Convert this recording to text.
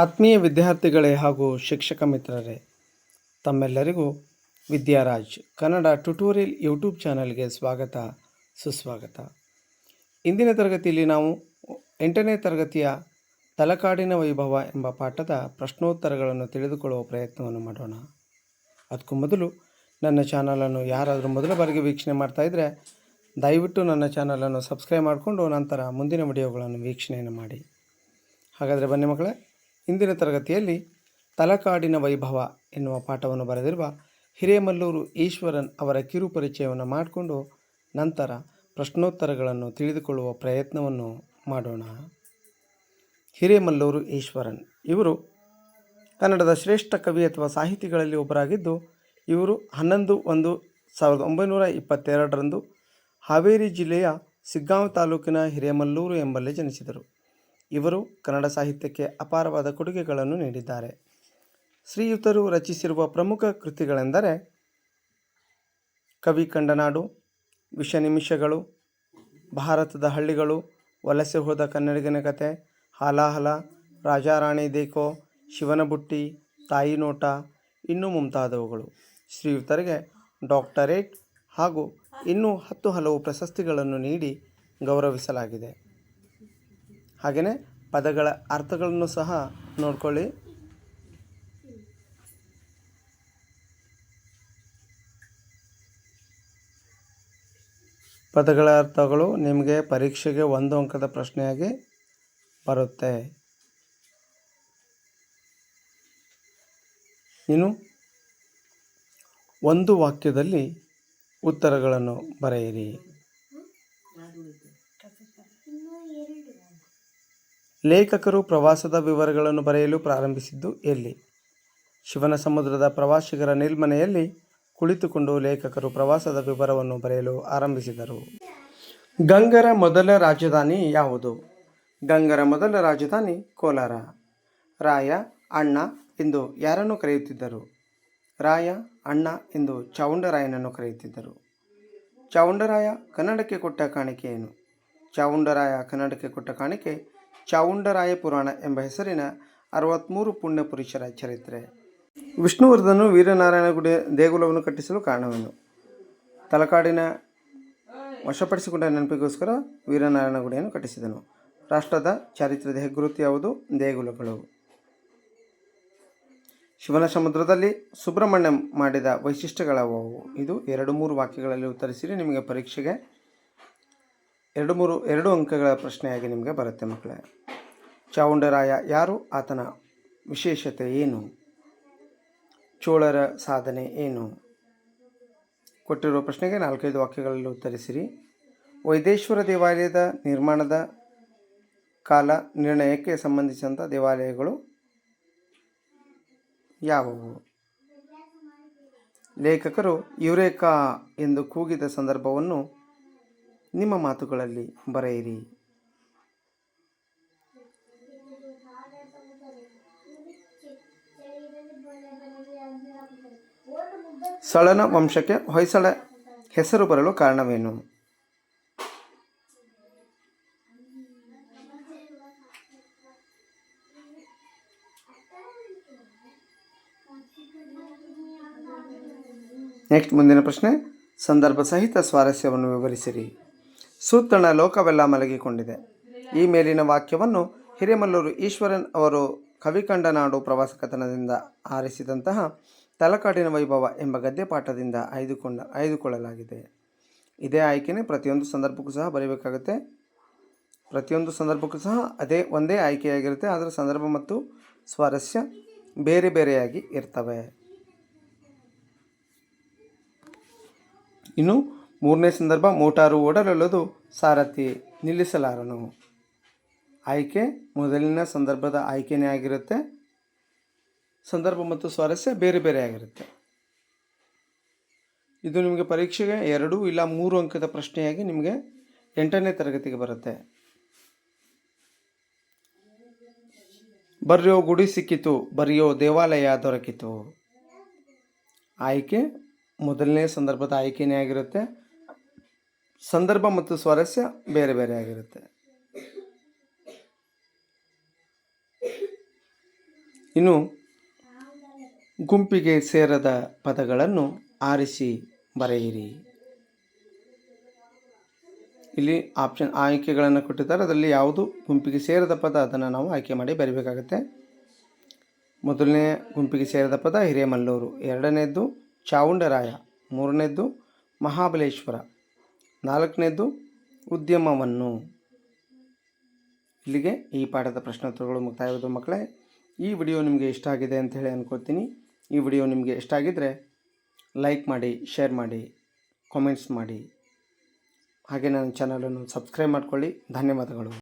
ಆತ್ಮೀಯ ವಿದ್ಯಾರ್ಥಿಗಳೇ ಹಾಗೂ ಶಿಕ್ಷಕ ಮಿತ್ರರೇ, ತಮ್ಮೆಲ್ಲರಿಗೂ ವಿದ್ಯಾರಾಜ್ ಕನ್ನಡ ಟ್ಯುಟೋರಿಯಲ್ ಯೂಟ್ಯೂಬ್ ಚಾನಲ್ಗೆ ಸ್ವಾಗತ, ಸುಸ್ವಾಗತ. ಇಂದಿನ ತರಗತಿಯಲ್ಲಿ ನಾವು ಎಂಟನೇ ತರಗತಿಯ ತಲಕಾಡಿನ ವೈಭವ ಎಂಬ ಪಾಠದ ಪ್ರಶ್ನೋತ್ತರಗಳನ್ನು ತಿಳಿದುಕೊಳ್ಳುವ ಪ್ರಯತ್ನವನ್ನು ಮಾಡೋಣ. ಅದಕ್ಕೂ ಮೊದಲು ನನ್ನ ಚಾನಲನ್ನು ಯಾರಾದರೂ ಮೊದಲ ಬಾರಿಗೆ ವೀಕ್ಷಣೆ ಮಾಡ್ತಾ ಇದ್ದರೆ ದಯವಿಟ್ಟು ನನ್ನ ಚಾನಲನ್ನು ಸಬ್ಸ್ಕ್ರೈಬ್ ಮಾಡಿಕೊಂಡು ನಂತರ ಮುಂದಿನ ವಿಡಿಯೋಗಳನ್ನು ವೀಕ್ಷಣೆಯನ್ನು ಮಾಡಿ. ಹಾಗಾದರೆ ಬನ್ನಿ ಮಕ್ಕಳೇ ಇಂದಿನ ತರಗತಿಯಲ್ಲಿ ತಲಕಾಡಿನ ವೈಭವ ಎನ್ನುವ ಪಾಠವನ್ನು ಬರೆದಿರುವ ಹಿರೇಮಲ್ಲೂರು ಈಶ್ವರನ್ ಅವರ ಕಿರು ಪರಿಚಯವನ್ನು ಮಾಡಿಕೊಂಡು ನಂತರ ಪ್ರಶ್ನೋತ್ತರಗಳನ್ನು ತಿಳಿದುಕೊಳ್ಳುವ ಪ್ರಯತ್ನವನ್ನು ಮಾಡೋಣ. ಹಿರೇಮಲ್ಲೂರು ಈಶ್ವರನ್ ಇವರು ಕನ್ನಡದ ಶ್ರೇಷ್ಠ ಕವಿ ಅಥವಾ ಸಾಹಿತಿಗಳಲ್ಲಿ ಒಬ್ಬರಾಗಿದ್ದು, ಇವರು ಹನ್ನೊಂದು ಒಂದು ಸಾವಿರದ ಒಂಬೈನೂರ ಇಪ್ಪತ್ತೆರಡರಂದು ಹಾವೇರಿ ಜಿಲ್ಲೆಯ ಸಿಗ್ಗಾಂವ್ ತಾಲೂಕಿನ ಹಿರೇಮಲ್ಲೂರು ಎಂಬಲ್ಲಿ ಜನಿಸಿದರು. ಇವರು ಕನ್ನಡ ಸಾಹಿತ್ಯಕ್ಕೆ ಅಪಾರವಾದ ಕೊಡುಗೆಗಳನ್ನು ನೀಡಿದ್ದಾರೆ. ಶ್ರೀಯುತರು ರಚಿಸಿರುವ ಪ್ರಮುಖ ಕೃತಿಗಳೆಂದರೆ ಕವಿ ಕಂಡನಾಡು ವಿಷ ನಿಮಿಷಗಳು ಭಾರತದ ಹಳ್ಳಿಗಳು, ವಲಸೆ ಹೋದ ಕನ್ನಡಿಗನ ಕತೆ, ಹಾಲಾಹಲ, ರಾಜಾರಾಣಿ ದೇಕೋ ಶಿವನ ಬುಟ್ಟಿ ತಾಯಿ ನೋಟ, ಇನ್ನೂ ಮುಂತಾದವುಗಳು. ಶ್ರೀಯುತರಿಗೆ ಡಾಕ್ಟರೇಟ್ ಹಾಗೂ ಇನ್ನೂ ಹತ್ತು ಹಲವು ಪ್ರಶಸ್ತಿಗಳನ್ನು ನೀಡಿ ಗೌರವಿಸಲಾಗಿದೆ. ಹಾಗೆಯೇ ಪದಗಳ ಅರ್ಥಗಳನ್ನು ಸಹ ನೋಡ್ಕೊಳ್ಳಿ. ಪದಗಳ ಅರ್ಥಗಳು ನಿಮಗೆ ಪರೀಕ್ಷೆಗೆ ಒಂದು ಅಂಕದ ಪ್ರಶ್ನೆಯಾಗಿ ಬರುತ್ತೆ. ಇನ್ನು ಒಂದು ವಾಕ್ಯದಲ್ಲಿ ಉತ್ತರಗಳನ್ನು ಬರೆಯಿರಿ. ಲೇಖಕರು ಪ್ರವಾಸದ ವಿವರಗಳನ್ನು ಬರೆಯಲು ಪ್ರಾರಂಭಿಸಿದ್ದು ಎಲ್ಲಿ? ಶಿವನ ಸಮುದ್ರದ ಪ್ರವಾಸಿಗರ ನಿಲ್ಮನೆಯಲ್ಲಿ ಕುಳಿತುಕೊಂಡು ಲೇಖಕರು ಪ್ರವಾಸದ ವಿವರವನ್ನು ಬರೆಯಲು ಆರಂಭಿಸಿದರು. ಗಂಗರ ಮೊದಲ ರಾಜಧಾನಿ ಯಾವುದು? ಗಂಗರ ಮೊದಲ ರಾಜಧಾನಿ ಕೋಲಾರ. ರಾಯ, ಅಣ್ಣ ಎಂದು ಯಾರನ್ನು ಕರೆಯುತ್ತಿದ್ದರು? ರಾಯ, ಅಣ್ಣ ಎಂದು ಚಾವುಂಡರಾಯನನ್ನು ಕರೆಯುತ್ತಿದ್ದರು. ಚಾವುಂಡರಾಯ ಕನ್ನಡಕ್ಕೆ ಕೊಟ್ಟ ಕಾಣಿಕೆ ಏನು? ಚಾವುಂಡರಾಯ ಕನ್ನಡಕ್ಕೆ ಕೊಟ್ಟ ಕಾಣಿಕೆ ಚಾವುಂಡರಾಯ ಪುರಾಣ ಎಂಬ ಹೆಸರಿನ ಅರವತ್ತ್ಮೂರು ಪುಣ್ಯ ಪುರುಷರ ಚರಿತ್ರೆ. ವಿಷ್ಣುವರ್ಧನು ವೀರನಾರಾಯಣ ಗುಡಿ ದೇಗುಲವನ್ನು ಕಟ್ಟಿಸಲು ಕಾರಣವೇನು? ತಲಕಾಡಿನ ವಶಪಡಿಸಿಕೊಂಡ ನೆನಪಿಗೋಸ್ಕರ ವೀರನಾರಾಯಣ ಗುಡಿಯನ್ನು ಕಟ್ಟಿಸಿದನು. ರಾಷ್ಟ್ರದ ಚರಿತ್ರದ ಹೆಗ್ಗುರುತು ಯಾವುದು? ದೇಗುಲಗಳು. ಶಿವನ ಸಮುದ್ರದಲ್ಲಿ ಸುಬ್ರಹ್ಮಣ್ಯ ಮಾಡಿದ ವೈಶಿಷ್ಟ್ಯಗಳವು ಇದು ಎರಡು ಮೂರು ವಾಕ್ಯಗಳಲ್ಲಿ ಉತ್ತರಿಸಿರಿ, ನಿಮಗೆ ಪರೀಕ್ಷೆಗೆ ಎರಡು ಮೂರು, ಎರಡು ಅಂಕಗಳ ಪ್ರಶ್ನೆಯಾಗಿ ನಿಮಗೆ ಬರುತ್ತೆ ಮಕ್ಕಳೇ. ಚಾವುಂಡರಾಯ ಯಾರು? ಆತನ ವಿಶೇಷತೆ ಏನು? ಚೋಳರ ಸಾಧನೆ ಏನು? ಕೊಟ್ಟಿರುವ ಪ್ರಶ್ನೆಗೆ ನಾಲ್ಕೈದು ವಾಕ್ಯಗಳಲ್ಲಿ ಉತ್ತರಿಸಿರಿ. ವೈದೇಶ್ವರ ದೇವಾಲಯದ ನಿರ್ಮಾಣದ ಕಾಲ ನಿರ್ಣಯಕ್ಕೆ ಸಂಬಂಧಿಸಿದಂಥ ದೇವಾಲಯಗಳು ಯಾವುವು? ಲೇಖಕರು ಯುರೇಕಾ ಎಂದು ಕೂಗಿದ ಸಂದರ್ಭವನ್ನು ನಿಮ್ಮ ಮಾತುಗಳಲ್ಲಿ ಬರೆಯಿರಿ. ಸಳನ ವಂಶಕ್ಕೆ ಹೊಯ್ಸಳ ಹೆಸರು ಬರಲು ಕಾರಣವೇನು? ನೆಕ್ಸ್ಟ್ ಮುಂದಿನ ಪ್ರಶ್ನೆ, ಸಂದರ್ಭ ಸಹಿತ ಸ್ವಾರಸ್ಯವನ್ನು ವಿವರಿಸಿರಿ. ಸೂತಣ ಲೋಕವೆಲ್ಲ ಮಲಗಿಕೊಂಡಿದೆ. ಈ ಮೇಲಿನ ವಾಕ್ಯವನ್ನು ಹಿರೇಮಲ್ಲೂರು ಈಶ್ವರನ್ ಅವರು ಕವಿಕಂಡನಾಡು ಪ್ರವಾಸ ಕಥನದಿಂದ ಆರಿಸಿದಂತಹ ತಲಕಾಡಿನ ವೈಭವ ಎಂಬ ಗದ್ಯ ಪಾಠದಿಂದ ಆಯ್ದುಕೊಂಡ, ಆಯ್ದುಕೊಳ್ಳಲಾಗಿದೆ. ಇದೇ ಆಯ್ಕೆನೇ ಪ್ರತಿಯೊಂದು ಸಂದರ್ಭಕ್ಕೂ ಸಹ ಬರೀಬೇಕಾಗುತ್ತೆ. ಪ್ರತಿಯೊಂದು ಸಂದರ್ಭಕ್ಕೂ ಸಹ ಅದೇ ಒಂದೇ ಆಯ್ಕೆಯಾಗಿರುತ್ತೆ. ಆದರೆ ಸಂದರ್ಭ ಮತ್ತು ಸ್ವಾರಸ್ಯ ಬೇರೆ ಬೇರೆಯಾಗಿ ಇರ್ತವೆ. ಇನ್ನು ಮೂರನೇ ಸಂದರ್ಭ ಮೋಟಾರು ಓಡಲೊಲ್ಲದು ಸಾರಥಿ ನಿಲ್ಲಿಸಲಾರನು. ಆಯ್ಕೆ ಮೊದಲಿನ ಸಂದರ್ಭದ ಆಯ್ಕೆನೇ ಆಗಿರುತ್ತೆ. ಸಂದರ್ಭ ಮತ್ತು ಸ್ವಾರಸ್ಯ ಬೇರೆ ಬೇರೆ ಆಗಿರುತ್ತೆ. ಇದು ನಿಮಗೆ ಪರೀಕ್ಷೆಗೆ ಎರಡು ಇಲ್ಲ ಮೂರು ಅಂಕದ ಪ್ರಶ್ನೆಯಾಗಿ ನಿಮಗೆ ಎಂಟನೇ ತರಗತಿಗೆ ಬರುತ್ತೆ. ಬರೆಯೋ ಗುಡಿ ಸಿಕ್ಕಿತು, ಬರೆಯೋ ದೇವಾಲಯ ದೊರಕಿತು. ಆಯ್ಕೆ ಮೊದಲನೇ ಸಂದರ್ಭದ ಆಯ್ಕೆನೇ ಆಗಿರುತ್ತೆ. ಸಂದರ್ಭ ಮತ್ತು ಸ್ವಾರಸ್ಯ ಬೇರೆ ಬೇರೆ ಆಗಿರುತ್ತೆ. ಇನ್ನು ಗುಂಪಿಗೆ ಸೇರದ ಪದಗಳನ್ನು ಆರಿಸಿ ಬರೆಯಿರಿ. ಇಲ್ಲಿ ಆಪ್ಷನ್ ಆಯ್ಕೆಗಳನ್ನು ಕೊಟ್ಟಿದ್ದಾರೆ. ಅದರಲ್ಲಿ ಯಾವುದು ಗುಂಪಿಗೆ ಸೇರದ ಪದ ಅದನ್ನು ನಾವು ಆಯ್ಕೆ ಮಾಡಿ ಬರೀಬೇಕಾಗತ್ತೆ. ಮೊದಲನೇ ಗುಂಪಿಗೆ ಸೇರಿದ ಪದ ಹಿರೇಮಲ್ಲೂರು. ಎರಡನೇದ್ದು ಚಾವುಂಡರಾಯ. ಮೂರನೇದ್ದು ಮಹಾಬಲೇಶ್ವರ. ನಾಲ್ಕನೇದ್ದು ಉದ್ಯಮವನ್ನು. ಇಲ್ಲಿಗೆ ಈ ಪಾಠದ ಪ್ರಶ್ನೋತ್ತರಗಳು ಮುಕ್ತಾಯವಾದ ಮಕ್ಕಳೇ, ಈ ವಿಡಿಯೋ ನಿಮಗೆ ಇಷ್ಟ ಆಗಿದೆ ಅಂತ ಹೇಳಿ ಅನ್ಕೋತೀನಿ. ಈ ವಿಡಿಯೋ ನಿಮಗೆ ಇಷ್ಟ ಆಗಿದ್ದರೆ ಲೈಕ್ ಮಾಡಿ, ಶೇರ್ ಮಾಡಿ, ಕಾಮೆಂಟ್ಸ್ ಮಾಡಿ. ಹಾಗೆ ನನ್ನ ಚಾನಲನ್ನು ಸಬ್ಸ್ಕ್ರೈಬ್ ಮಾಡಿಕೊಳ್ಳಿ. ಧನ್ಯವಾದಗಳು.